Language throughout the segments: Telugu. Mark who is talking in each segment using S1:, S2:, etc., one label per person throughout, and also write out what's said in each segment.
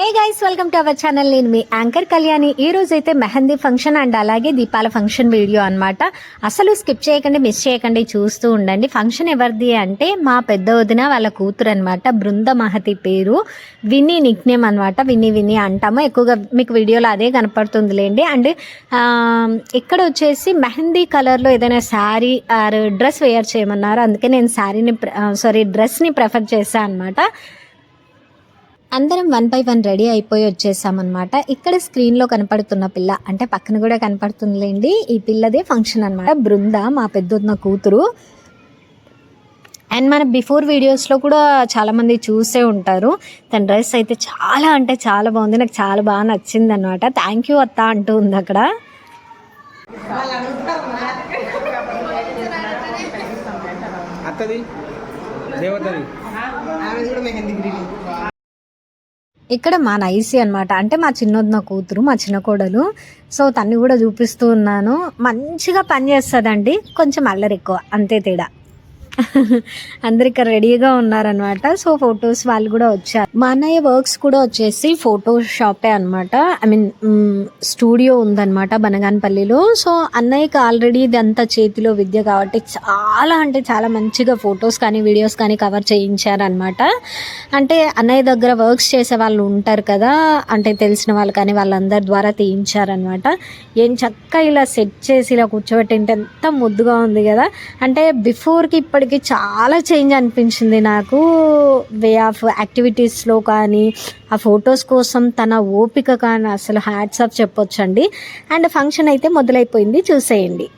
S1: Hey guys welcome to our channel నేను మీ యాంకర్ కళ్యాణి ఈ రోజు అయితే మెహందీ ఫంక్షన్ అండ్ అలాగే దీపాల ఫంక్షన్ వీడియో అనమాట అసలు స్కిప్ చేయకండి మిస్ చేయకండి చూస్తూ ఉండండి. ఫంక్షన్ ఎవరిది అంటే మా పెద్ద వదిన వాళ్ళ కూతురు అనమాట బృంద మహతి పేరు. విన్నీ నిక్ నేమ్ అనమాట విన్నీ విన్నీ అంటాము. ఎక్కువగా మీకు వీడియోలో అదే కనపడుతుందిలేండి అండ్ ఇక్కడ వచ్చేసి మెహందీ కలర్లో ఏదైనా శారీ ఆర్ డ్రెస్ వేయర్ చేయమన్నారు? అందుకే నేను శారీని సారీ డ్రెస్ని ప్రిఫర్ చేశాను అనమాట అందరం వన్ బై వన్ రెడీ అయిపోయి వచ్చేసామన్నమాట. ఇక్కడ స్క్రీన్లో కనపడుతున్న పిల్ల అంటే పక్కన కూడా కనపడుతుందిలేండి ఈ పిల్లదే ఫంక్షన్ అన్నమాట. బృంద మా పెద్దన్న కూతురు. అండ్ మన బిఫోర్ వీడియోస్లో కూడా చాలామంది చూసే ఉంటారు. తన డ్రెస్ అయితే చాలా అంటే చాలా బాగుంది. నాకు చాలా బాగా నచ్చింది అనమాట థ్యాంక్ యూ అత్త అంటూ ఉంది అక్కడ.
S2: అత్తది దేవతది.
S1: ఇక్కడ మా నైసి అనమాట అంటే మా చిన్నొద్దున కూతురు మా చిన్న కోడలు. సో తన్ని కూడా చూపిస్తూ ఉన్నాను. మంచిగా పని చేస్తుందండి. కొంచెం అల్లరి ఎక్కువ. అంతే తేడా. అందరు ఇక్కడ రెడీగా ఉన్నారనమాట సో ఫొటోస్ వాళ్ళు కూడా వచ్చారు. మా అన్నయ్య వర్క్స్ కూడా వచ్చేసి ఫోటో షాపే అనమాట ఐ మీన్ స్టూడియో ఉందన్నమాట బనగానపల్లిలో. సో అన్నయ్యకి ఆల్రెడీ ఇదంతా చేతిలో విద్య కాబట్టి చాలా అంటే చాలా మంచిగా ఫొటోస్ కానీ వీడియోస్ కానీ కవర్ చేయించారనమాట అంటే అన్నయ్య దగ్గర వర్క్స్ చేసే వాళ్ళు ఉంటారు కదా అంటే తెలిసిన వాళ్ళు కానీ వాళ్ళందరి ద్వారా తీయించారనమాట ఏం చక్కగా ఇలా సెట్ చేసి ఇలా కూర్చోబెట్టి ఎంత ముద్దుగా ఉంది కదా. అంటే బిఫోర్కి ఇప్పటికి చాలా చేంజ్ అనిపించింది నాకు. వే ఆఫ్ యాక్టివిటీస్లో కానీ ఆ ఫొటోస్ కోసం తన ఓపిక కానీ అసలు హ్యాట్స్ ఆఫ్ చెప్పొచ్చండి. అండ్ ఫంక్షన్ అయితే మొదలైపోయింది చూసేయండి.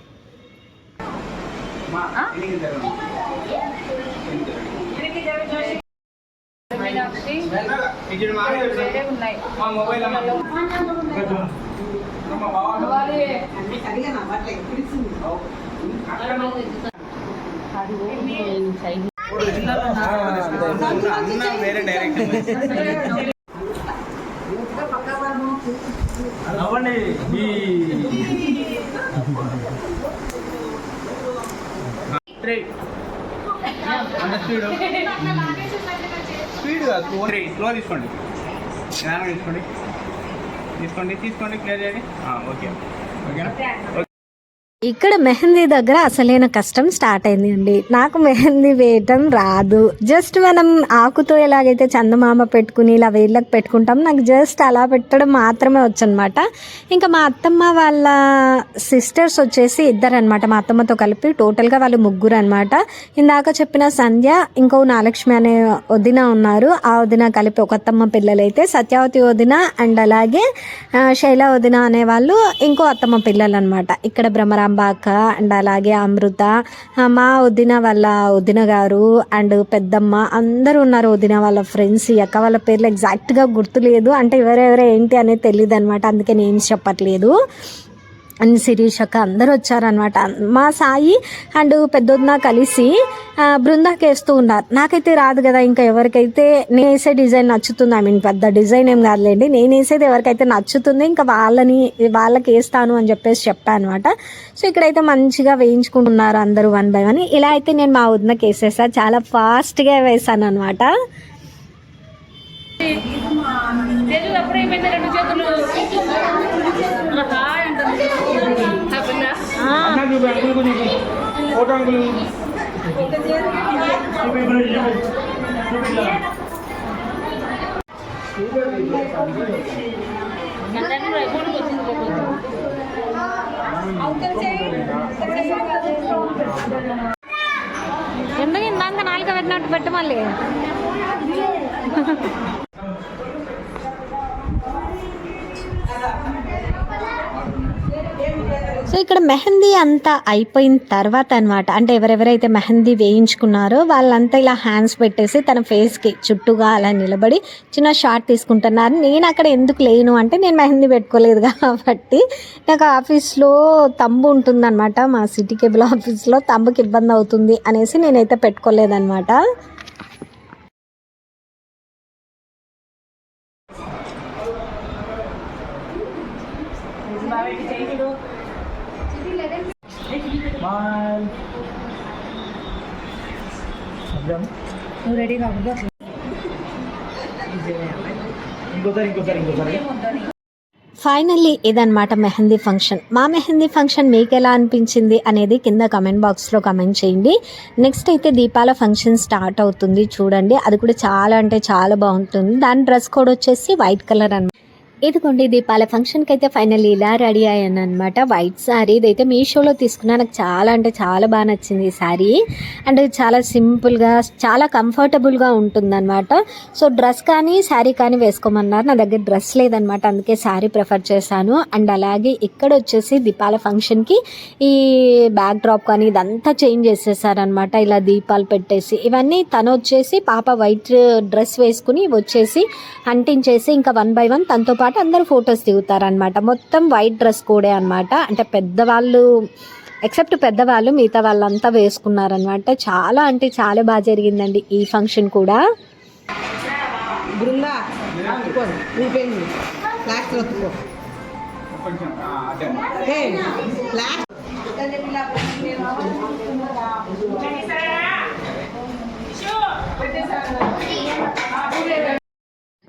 S2: మొబైల్ వేరే డైరెక్షన్ అవ్వండి ఈ అంత స్పీడ్. స్పీడ్ కాదు స్లో స్లో తీసుకోండి. తీసుకోండి. తీసుకోండి తీసుకోండి క్లియర్ చేయండి. ఆ, ఓకే. ఓకేనా? ఓకే.
S1: ఇక్కడ మెహందీ దగ్గర అసలైన కష్టం స్టార్ట్ అయింది అండి నాకు మెహందీ వేయటం రాదు. జస్ట్ మనం ఆకుతో ఎలాగైతే చందమామ పెట్టుకుని ఇలా వేళ్ళకి పెట్టుకుంటాం నాకు జస్ట్ అలా పెట్టడం మాత్రమే వచ్చనమాట ఇంకా మా అత్తమ్మ వాళ్ళ సిస్టర్స్ వచ్చేసి ఇద్దరు అనమాట మా అత్తమ్మతో కలిపి టోటల్గా వాళ్ళు ముగ్గురు అనమాట ఇందాక చెప్పిన సంధ్య ఇంకో నాలక్ష్మి అనే వదిన ఉన్నారు. ఆ వదిన కలిపి ఒక అత్తమ్మ పిల్లలైతే సత్యావతి వదిన అండ్ అలాగే శైల వదిన అనేవాళ్ళు ఇంకో అత్తమ్మ పిల్లలు అనమాట ఇక్కడ భ్రమరాంబ అక్క అండ్ అలాగే అమృత. మా వదిన వాళ్ళ వదిన గారు అండ్ పెద్దమ్మ అందరూ ఉన్నారు వదిన వాళ్ళ ఫ్రెండ్స్. ఈ అక్క వాళ్ళ పేర్లు ఎగ్జాక్ట్గా గుర్తులేదు. అంటే ఎవరెవరు ఏంటి అనేది తెలియదు అనమాట అందుకే నేమ్స్ చెప్పట్లేదు. అండ్ శిరీష్ అక్క అందరూ వచ్చారనమాట మా సాయి అండ్ పెద్దొద్దున కలిసి బృందాకి వేస్తూ ఉన్నారు. నాకైతే రాదు కదా ఇంకా ఎవరికైతే నేను వేసే డిజైన్ నచ్చుతుంది ఐ మీన్ పెద్ద డిజైన్ ఏం కాదులేండి నేను వేసేది ఎవరికైతే నచ్చుతుంది ఇంకా వాళ్ళని వాళ్ళకి వేస్తాను అని చెప్పేసి చెప్పాను అనమాట సో ఇక్కడైతే మంచిగా వేయించుకుంటున్నారు అందరూ వన్ బై వన్. ఇలా అయితే నేను మా వదినకి వేసేసా. చాలా ఫాస్ట్గా వేసాను అనమాట
S3: అప్పుడు ఏమైంది? రెండు చేతులు.
S1: ఎందుకు ఇందాక నాలుక పెట్టినట్టు పెట్ట మళ్ళీ సో ఇక్కడ మెహందీ అంతా అయిపోయిన తర్వాత అనమాట అంటే ఎవరెవరైతే మెహందీ వేయించుకున్నారో వాళ్ళంతా ఇలా హ్యాండ్స్ పెట్టేసి తన ఫేస్కి చుట్టూగా అలా నిలబడి చిన్న షార్ట్ తీసుకుంటున్నారు. నేను అక్కడ ఎందుకు లేను అంటే నేను మెహందీ పెట్టుకోలేదు కాబట్టి నాకు ఆఫీస్లో తంబు ఉంటుందన్నమాట. మా సిటీ కేబుల్ ఆఫీస్లో తంబుకి ఇబ్బంది అవుతుంది అనేసి నేనైతే పెట్టుకోలేదన్నమాట.
S2: బాయ్
S1: నువ్వు రెడీ కాకుండా
S2: ఇంకోసారి ఇంకోసారి ఇంకోసారి.
S1: ఫైనల్లీ ఇదన్నమాట మెహందీ ఫంక్షన్ మా మెహందీ ఫంక్షన్ మీకు ఎలా అనిపించింది అనేది కింద కమెంట్ బాక్స్లో కమెంట్ చేయండి. నెక్స్ట్ అయితే దీపాల ఫంక్షన్ స్టార్ట్ అవుతుంది. చూడండి అది కూడా చాలా అంటే చాలా బాగుంటుంది. దాని డ్రెస్ కోడ్ వచ్చేసి వైట్ కలర్ అన్నమాట. ఇదిగోండి దీపాల ఫంక్షన్కి అయితే ఫైనల్ ఇలా రెడీ అయ్యాను అనమాట వైట్ శారీ ఇదైతే మీషోలో తీసుకున్నా నాకు చాలా అంటే చాలా బాగా నచ్చింది ఈ శారీ అండ్ చాలా సింపుల్గా చాలా కంఫర్టబుల్గా ఉంటుందన్నమాట. సో డ్రెస్ కానీ శారీ కానీ వేసుకోమన్నారు. నా దగ్గర డ్రెస్ లేదనమాట అందుకే శారీ ప్రిఫర్ చేశాను. అండ్ అలాగే ఇక్కడ వచ్చేసి దీపాల ఫంక్షన్కి ఈ బ్యాక్ డ్రాప్ కానీ ఇదంతా చేంజ్ చేసేసారనమాట ఇలా దీపాలు పెట్టేసి ఇవన్నీ తను వచ్చేసి పాప వైట్ డ్రెస్ వేసుకుని వచ్చేసి అంటించేసి ఇంకా వన్ బై వన్ తనతో పాటు అందరూ ఫొటోస్ దిగుతారనమాట మొత్తం వైట్ డ్రెస్ కోడే అనమాట అంటే పెద్దవాళ్ళు ఎక్సెప్ట్ పెద్దవాళ్ళు మిగతా వాళ్ళంతా వేసుకున్నారనమాట చాలా అంటే చాలా బాగా జరిగిందండి ఈ ఫంక్షన్ కూడా.
S4: బృందా లాస్ట్ ఒత్తుకో
S2: కొంచెం ఆ, అదే
S4: ఏ లాస్ట్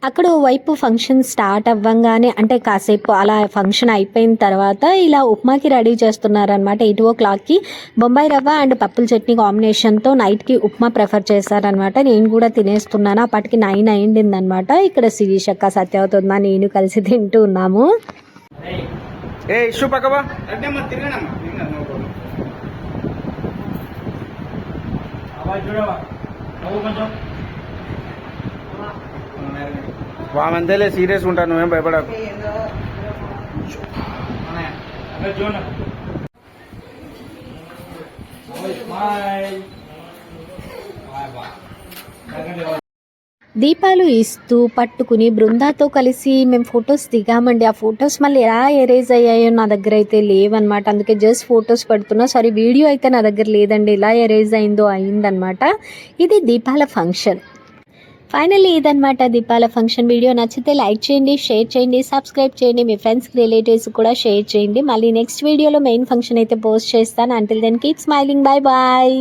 S1: అక్కడ వైపు ఫంక్షన్ స్టార్ట్ అవ్వంగానే అంటే కాసేపు అలా ఫంక్షన్ అయిపోయిన తర్వాత ఇలా ఉప్మాకి రెడీ చేస్తున్నారనమాట ఎయిట్ ఓ క్లాక్కి. బొంబాయి రవ్వ అండ్ పప్పుల చట్నీ కాంబినేషన్తో నైట్కి ఉప్మా ప్రిఫర్ చేశారనమాట నేను కూడా తినేస్తున్నాను. అప్పటికి నైన్ అయిందనమాట ఇక్కడ శిరీషక్క సత్యవతుందా నేను కలిసి తింటూ ఉన్నాము.
S2: ఏ ఇష్యూ పక్కవా? చూడవా? కొంచెం
S5: వామంతేలే సీరియస్ ఉంటాను నువ్వేం భయపడకు.
S1: దీపాలు ఇస్తూ పట్టుకుని బృందాతో కలిసి మేము ఫొటోస్ దిగామండి. ఆ ఫొటోస్ మళ్ళీ ఎలా ఎరేజ్ అయ్యాయో నా దగ్గర అయితే లేవన్నమాట. అందుకే జస్ట్ ఫొటోస్ పెడుతున్నా. సారీ వీడియో అయితే నా దగ్గర లేదండి. ఎలా ఎరేజ్ అయిందో అయిందనమాట ఇది దీపాల ఫంక్షన్. ఫైనల్లీ ఇదనమాట దీపాల ఫంక్షన్ వీడియో నచ్చితే లైక్ చేయండి షేర్ చేయండి సబ్స్క్రైబ్ చేయండి. మీ ఫ్రెండ్స్కి రిలేటివ్స్ కూడా షేర్ చేయండి. మళ్ళీ నెక్స్ట్ వీడియోలో మెయిన్ ఫంక్షన్ అయితే పోస్ట్ చేస్తాను. Until then keep smiling bye bye